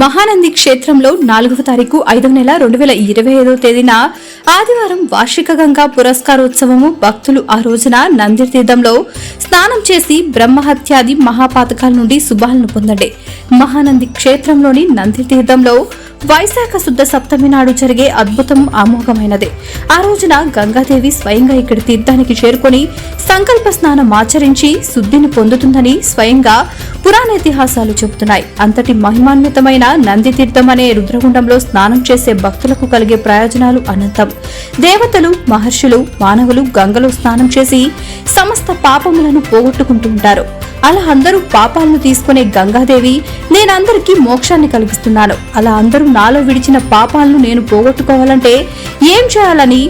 మహానంది క్షేత్రంలో నాలుగవ తారీఖు ఐదవ నెల రెండు వేల ఇరవై ఐదవ తేదీన ఆదివారం వార్షిక గంగా పురస్కారోత్సవము భక్తులు ఆ రోజున నంది తీర్థంలో స్నానం చేసి బ్రహ్మహత్యాది మహాపాతకాల నుండి శుభాలను పొందండి మహానంది క్షేత్రంలోని నంది తీర్థంలో వైశాఖ శుద్ధ సప్తమి నాడు జరిగే అద్భుతం అమోఘమైనది ఆ రోజున గంగాదేవి స్వయంగా ఇక్కడి తీర్థానికి చేరుకొని సంకల్ప స్నానం ఆచరించి శుద్ధిని పొందుతుందని స్వయంగా పురాణ ఇతిహాసాలు చెబుతున్నాయి. అంతటి మహిమాన్వితమైన నంది తీర్థం అనే రుద్రగుండంలో స్నానం చేసే భక్తులకు కలిగే ప్రయోజనాలు అనంతం. దేవతలు మహర్షులు మానవులు గంగలో స్నానం చేసి సమస్త పాపములను పోగొట్టుకుంటూ ఉంటారు. అలా అందరూ పాపాలను తీసుకునే గంగాదేవి నేనందరికీ మోక్షాన్ని కలిగిస్తున్నాను. అలా అందరూ నాలో విడిచిన పాపాలను నేను పోగొట్టుకోవాలంటే ఏం చేయాలని?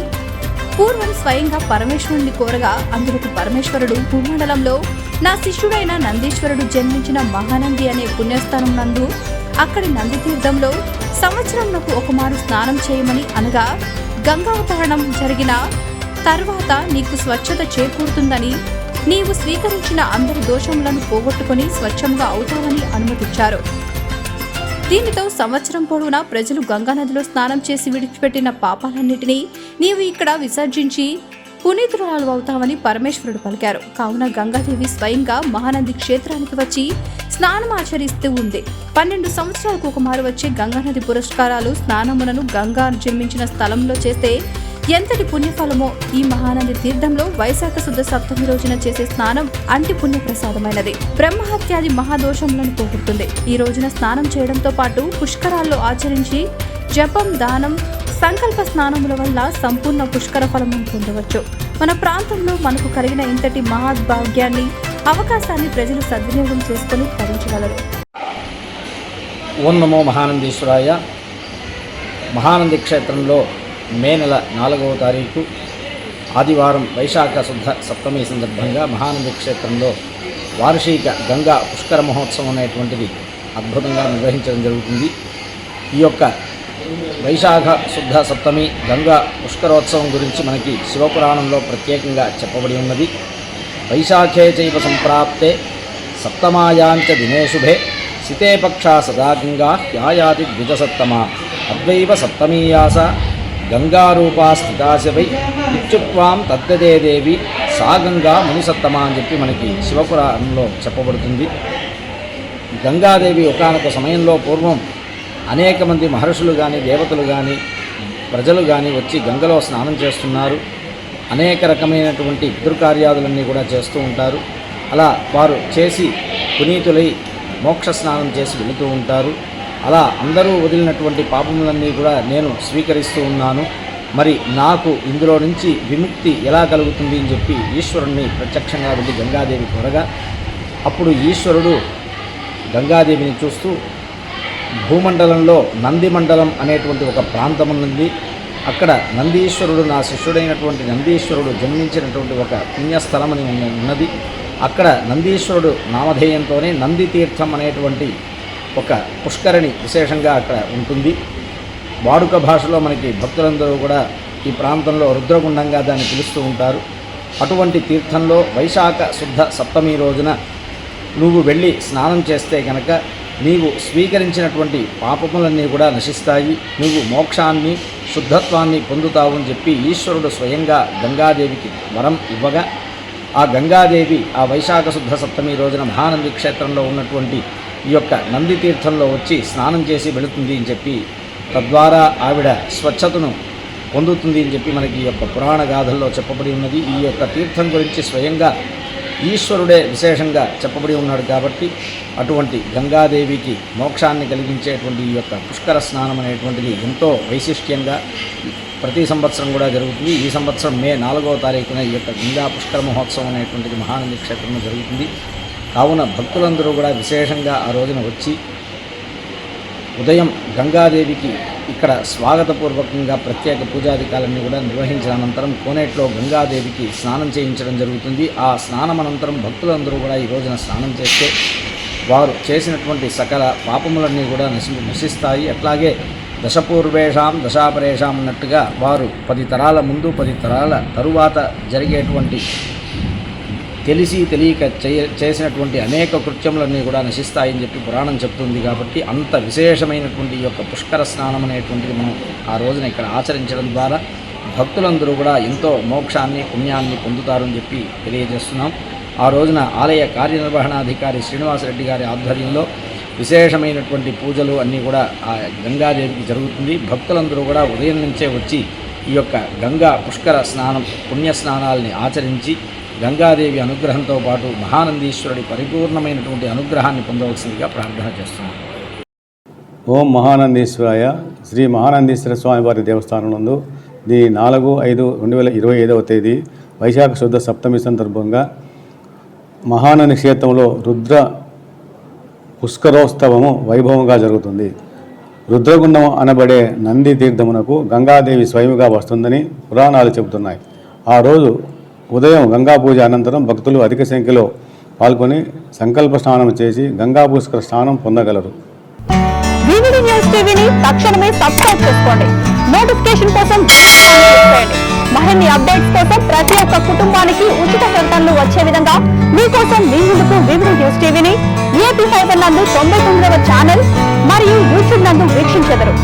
పూర్వం స్వయంగా పరమేశ్వరుణ్ణి కోరగా అందులోకి పరమేశ్వరుడు భూమండలంలో నా శిష్యుడైన నందీశ్వరుడు జన్మించిన మహానంది అనే పుణ్యస్థానం నందు అక్కడి నంది తీర్థంలో సంవత్సరంలో ఒకమారు స్నానం చేయమని అనగా గంగావతరణం జరిగిన తర్వాత నీకు స్వచ్ఛత చేకూరుతుందని నీవు స్వీకరించిన అందరి దోషములను పోగొట్టుకుని స్వచ్ఛంగా అవుతావని అనుమతిచ్చారు. దీనితో సంవత్సరం పొడవునా ప్రజలు గంగానదిలో స్నానం చేసి విడిచిపెట్టిన పాపాలన్నిటినీ నీవు ఇక్కడ విసర్జించి పునీతురాలు అవుతావని పరమేశ్వరుడు పలికారు. కావున గంగాదేవి స్వయంగా మహానంది క్షేత్రానికి వచ్చి స్నానం ఆచరిస్తూ ఉంది. పన్నెండు సంవత్సరాలకు ఒకమారు వచ్చే గంగానది పురస్కారాలు స్నానములను గంగా జన్మించిన స్థలంలో చేస్తే ఎంతటి పుణ్యఫలమో ఈ మహానంది తీర్థంలో వైశాఖ శుద్ధ సప్తమి రోజున చేసే స్నానం అంటి పుణ్యప్రసాదమైనది. బ్రహ్మహత్యాది మహాదోషములను పోగొడుతుంది. ఈ రోజున స్నానం చేయడంతో పాటు పుష్కరాల్లో ఆచరించి జపం దానం సంకల్ప స్నానముల వల్ల సంపూర్ణ పుష్కర ఫలమును పొందవచ్చు. మన ప్రాంతంలో మనకు కలిగిన ఇంతటి మహాద్భాగ్యాన్ని అవకాశాన్ని ప్రజలు సద్వినియోగం చేసుకుని తరించగలరు ఓం నమో మహానందీశ్వరాయ. మహానంది క్షేత్రంలో మే నెల నాలుగవ తారీఖు ఆదివారం వైశాఖ శుద్ధ సప్తమి సందర్భంగా మహానంది క్షేత్రంలో వార్షిక గంగా పుష్కర మహోత్సవం అనేటువంటిది అద్భుతంగా నిర్వహించడం జరుగుతుంది. ఈ యొక్క వైశాఖ శుద్ధ సప్తమి గంగా పుష్కరోత్సవం గురించి మనకి శివపురాణంలో ప్రత్యేకంగా చెప్పబడి ఉన్నది. వైశాఖే చైవ సంప్రాప్తే సప్తమాయాంచ దినేశుభే శితేపక్షా సదా గంగా యాయాతి ద్విజసప్తమా అద్వైవ సప్తమీయాస గంగారూపా స్థితాశవై ఇత్యుక్వాం తద్దదే దేవి సా గంగా మునిసత్తమ అని చెప్పి మనకి శివపురాణంలో చెప్పబడుతుంది. గంగాదేవి ఒకనొక సమయంలో పూర్వం అనేక మంది మహర్షులు కానీ దేవతలు కానీ ప్రజలు కానీ వచ్చి గంగలో స్నానం చేస్తున్నారు. అనేక రకమైనటువంటి పితృకార్యాదులన్నీ కూడా చేస్తూ ఉంటారు. అలా వారు చేసి పునీతులై మోక్ష స్నానం చేసి వెళుతూ ఉంటారు. అలా అందరూ వదిలినటువంటి పాపములన్నీ కూడా నేను స్వీకరిస్తూ ఉన్నాను. మరి నాకు ఇందులో నుంచి విముక్తి ఎలా కలుగుతుంది అని చెప్పి ఈశ్వరుణ్ణి ప్రత్యక్షంగా వెళ్ళి గంగాదేవి కోరగా అప్పుడు ఈశ్వరుడు గంగాదేవిని చూస్తూ భూమండలంలో నంది మండలం అనేటువంటి ఒక ప్రాంతం ఉంది. అక్కడ నందీశ్వరుడు నా శిష్యుడైనటువంటి నందీశ్వరుడు జన్మించినటువంటి ఒక పుణ్యస్థలం అని ఉన్నది. అక్కడ నందీశ్వరుడు నామధేయంతోనే నంది తీర్థం అనేటువంటి ఒక పుష్కరిణి విశేషంగా అక్కడ ఉంటుంది. వాడుక భాషలో మనకి భక్తులందరూ కూడా ఈ ప్రాంతంలో రుద్రగుండంగా దాన్ని పిలుస్తూ ఉంటారు. అటువంటి తీర్థంలో వైశాఖ శుద్ధ సప్తమి రోజున నువ్వు వెళ్ళి స్నానం చేస్తే కనుక నీవు స్వీకరించినటువంటి పాపములన్నీ కూడా నశిస్తాయి. నువ్వు మోక్షాన్ని శుద్ధత్వాన్ని పొందుతావు అని చెప్పి ఈశ్వరుడు స్వయంగా గంగాదేవికి వరం ఇవ్వగా ఆ గంగాదేవి ఆ వైశాఖ శుద్ధ సప్తమి రోజున మహానంది క్షేత్రంలో ఉన్నటువంటి ఈ యొక్క నంది తీర్థంలో వచ్చి స్నానం చేసి వెళుతుంది అని చెప్పి తద్వారా ఆవిడ స్వచ్ఛతను పొందుతుంది అని చెప్పి మనకి ఈ యొక్క పురాణ గాథల్లో చెప్పబడి ఉన్నది. ఈ యొక్క తీర్థం గురించి స్వయంగా ఈశ్వరుడే విశేషంగా చెప్పబడి ఉన్నాడు కాబట్టి అటువంటి గంగాదేవికి మోక్షాన్ని కలిగించేటువంటి ఈ యొక్క పుష్కర స్నానం అనేటువంటిది ఎంతో వైశిష్ట్యంగా ప్రతి సంవత్సరం కూడా జరుగుతుంది. ఈ సంవత్సరం మే నాలుగవ తారీఖున ఈ యొక్క గంగా పుష్కర మహోత్సవం అనేటువంటిది మహానంది క్షేత్రంలో జరుగుతుంది. కావున భక్తులందరూ కూడా విశేషంగా ఆ రోజున వచ్చి ఉదయం గంగాదేవికి ఇక్కడ స్వాగతపూర్వకంగా ప్రత్యేక పూజాధికాలన్నీ కూడా నిర్వహించిన అనంతరం కోనేట్లో గంగాదేవికి స్నానం చేయించడం జరుగుతుంది. ఆ స్నానం అనంతరం భక్తులందరూ కూడా ఈ రోజున స్నానం చేస్తే వారు చేసినటువంటి సకల పాపములన్నీ కూడా నశి నశిస్తాయి. అట్లాగే దశపూర్వేషాం దశాపరేషాం అన్నట్టుగా వారు పది తరాల ముందు పది తరాల తరువాత జరిగేటువంటి తెలిసి తెలియక చేసినటువంటి అనేక కృత్యములన్నీ కూడా నశిస్తాయని చెప్పి పురాణం చెప్తుంది కాబట్టి అంత విశేషమైనటువంటి ఈ యొక్క పుష్కర స్నానం అనేటువంటిది మనం ఆ రోజున ఇక్కడ ఆచరించడం ద్వారా భక్తులందరూ కూడా ఎంతో మోక్షాన్ని పుణ్యాన్ని పొందుతారని చెప్పి తెలియజేస్తున్నాం. ఆ రోజున ఆలయ కార్యనిర్వహణాధికారి శ్రీనివాసరెడ్డి గారి ఆధ్వర్యంలో విశేషమైనటువంటి పూజలు అన్నీ కూడా ఆ గంగాదేవికి జరుగుతుంది. భక్తులందరూ కూడా ఉదయం నుంచే వచ్చి ఈ యొక్క గంగా పుష్కర స్నానం పుణ్య స్నానాల్ని ఆచరించి గంగాదేవి అనుగ్రహంతో పాటు మహానందీశ్వరుడి పరిపూర్ణమైనటువంటి అనుగ్రహాన్ని పొందవలసిందిగా ప్రార్థన చేస్తున్నాం. ఓం మహానందీశ్వరాయ శ్రీ మహానందీశ్వర స్వామివారి దేవస్థానం నందు ది నాలుగు ఐదు రెండు వేల ఇరవై ఐదవ తేదీ వైశాఖ శుద్ధ సప్తమి సందర్భంగా మహానంది క్షేత్రంలో రుద్ర పుష్కరోత్సవము వైభవంగా జరుగుతుంది. రుద్రగుండం అనబడే నంది తీర్థమునకు గంగాదేవి స్వయముగా వస్తుందని పురాణాలు చెబుతున్నాయి. ఆ రోజు ఉదయం గంగా పూజ అనంతరం భక్తులు అధిక సంఖ్యలో పాల్గొని సంకల్ప స్నానం చేసి గంగా పుష్కర స్నానం పొందగలరు. న్యూస్ టీవీని తక్షణమే సబ్స్క్రైబ్ చేసుకోండి. నోటిఫికేషన్ కోసం మరిన్ని అప్డేట్స్ కోసం ప్రతి ఒక్క కుటుంబానికి ఉచిత ప్రకటనలు వచ్చే విధంగా మీకోసం మీ ముందుకు వివిధ న్యూస్ టీవీని ఏపీ ఫైబర్ నందు తొంభై తొమ్మిదవ ఛానల్ మరియు యూట్యూబ్ నందు వీక్షించెదరు.